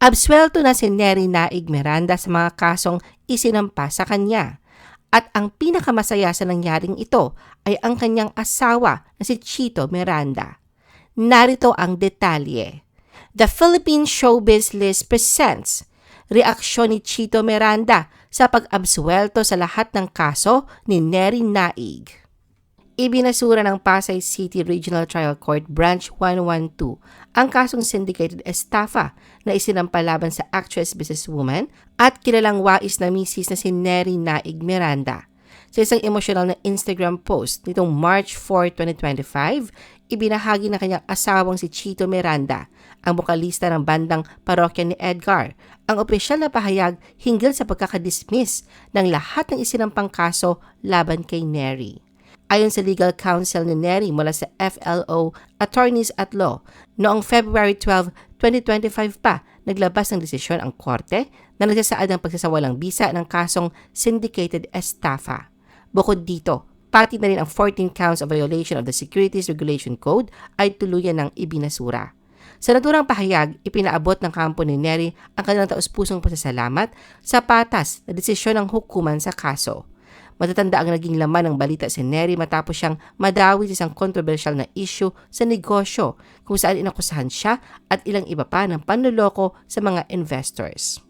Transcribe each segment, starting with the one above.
Absuelto na si Neri Naig Miranda sa mga kasong isinampa sa kanya. At ang pinakamasaya sa nangyaring ito ay ang kanyang asawa na si Chito Miranda. Narito ang detalye. The Philippine Showbiz List presents reaksyon ni Chito Miranda sa pag-absuelto sa lahat ng kaso ni Neri Naig. Ibinasura ng Pasay City Regional Trial Court Branch 112 ang kasong syndicated estafa na isinampalaban sa actress businesswoman at kilalang wais na misis na si Neri Naig Miranda. Sa isang emosyonal na Instagram post nitong March 4, 2025, ibinahagi ng kanyang asawang si Chito Miranda, ang bokalista ng bandang parokya ni Edgar, ang opisyal na pahayag hinggil sa pagkakadismiss ng lahat ng isinampang kaso laban kay Neri. Ayon sa legal counsel ni Neri mula sa FLO Attorneys at Law, noong February 12, 2025 pa, naglabas ng desisyon ang korte na nagsasaad ng pagsasawalang bisa ng kasong syndicated estafa. Bukod dito, pati na rin ang 14 counts of violation of the Securities Regulation Code ay tuluyan ng ibinasura. Sa naturang pahayag, ipinaabot ng kampo ni Neri ang kanilang taus-pusong pasasalamat sa patas na desisyon ng hukuman sa kaso. Matatanda ang naging laman ng balita si Neri matapos siyang madawi sa isang kontrobersyal na issue sa negosyo kung saan inakusahan siya at ilang iba pa ng panluloko sa mga investors.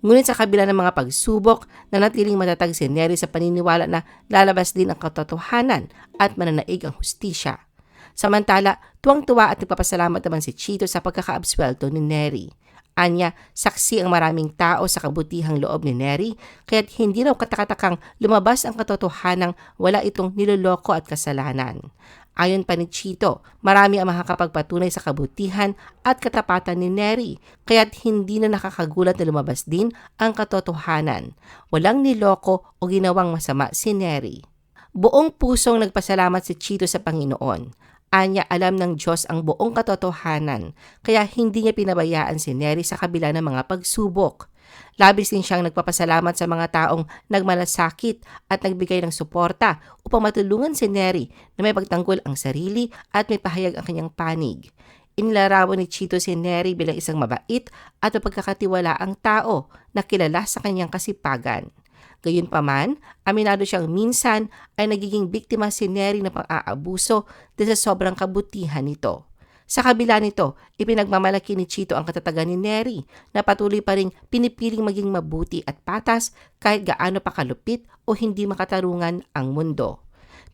Ngunit sa kabila ng mga pagsubok, nanatiling matatag si Neri sa paniniwala na lalabas din ang katotohanan at mananaig ang hustisya. Samantala, tuwang-tuwa at nagpapasalamat naman si Chito sa pagkakaabswelto ni Neri. Anya, saksi ang maraming tao sa kabutihang loob ni Neri, kaya't hindi raw katakatakang lumabas ang katotohanang wala itong niloloko at kasalanan. Ayon pa ni Chito, marami ang makakapagpatunay sa kabutihan at katapatan ni Neri, kaya't hindi na nakakagulat na lumabas din ang katotohanan. Walang niloko o ginawang masama si Neri. Buong pusong nagpasalamat si Chito sa Panginoon Anya alam ng Diyos ang buong katotohanan, kaya hindi niya pinabayaan si Neri sa kabila ng mga pagsubok. Labis din siyang nagpapasalamat sa mga taong nagmalasakit at nagbigay ng suporta upang matulungan si Neri na may pagtanggol ang sarili at may pahayag ang kanyang panig. Inilarawan ni Chito si Neri bilang isang mabait at mapagkakatiwala ang tao na kilala sa kanyang kasipagan. Gayunpaman, aminado siyang minsan ay nagiging biktima si Neri ng pang-aabuso dahil sa sobrang kabutihan nito. Sa kabila nito, ipinagmamalaki ni Chito ang katatagan ni Neri na patuloy pa rin pinipiling maging mabuti at patas kahit gaano pa kalupit o hindi makatarungan ang mundo.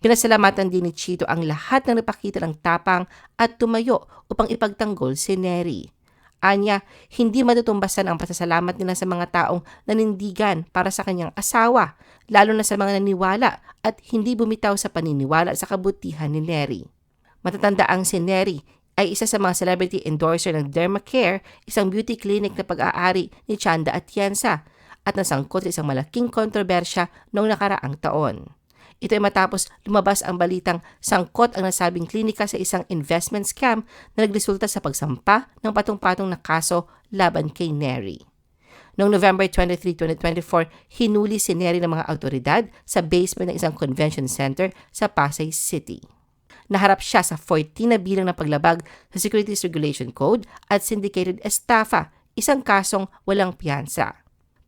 Pinasalamatan din ni Chito ang lahat ng napakita ng tapang at tumayo upang ipagtanggol si Neri. Anya, hindi matutumbasan ang pasasalamat nila sa mga taong nanindigan para sa kanyang asawa, lalo na sa mga naniwala at hindi bumitaw sa paniniwala sa kabutihan ni Neri. Matatanda ang si Neri ay isa sa mga celebrity endorser ng Dermacare, isang beauty clinic na pag-aari ni Chanda Atienza at nasangkot sa isang malaking kontrobersya noong nakaraang taon. Ito ay matapos lumabas ang balitang sangkot ang nasabing klinika sa isang investment scam na nagresulta sa pagsampa ng patong-patong na kaso laban kay Neri. Noong November 23, 2024, hinuli si Neri ng mga autoridad sa basement ng isang convention center sa Pasay City. Naharap siya sa 14 na bilang ng paglabag sa Securities Regulation Code at syndicated estafa, isang kasong walang piyansa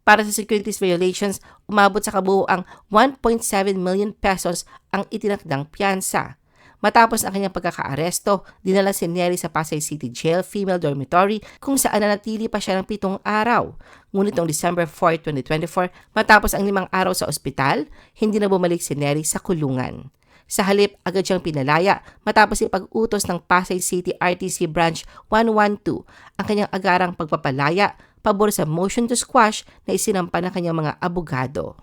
para sa securities violations, umabot sa kabuuang 1.7 million pesos ang itinakdang piyansa. Matapos ang kanyang pagkakaaresto, dinala si Neri sa Pasay City Jail Female Dormitory kung saan nanatili pa siya ng pitong araw. Ngunit noong December 4, 2024, matapos ang limang araw sa ospital, hindi na bumalik si Neri sa kulungan. Sa halip, agad siyang pinalaya matapos ipag-utos ng Pasay City RTC Branch 112 ang kanyang agarang pagpapalaya pabor sa motion to squash na isinampa ng kanyang mga abogado.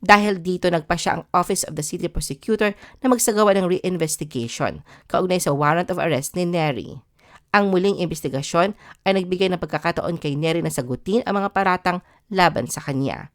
Dahil dito nagpa siya ang Office of the City Prosecutor na magsagawa ng reinvestigation kaugnay sa warrant of arrest ni Neri. Ang muling investigasyon ay nagbigay ng pagkakataon kay Neri na sagutin ang mga paratang laban sa kanya.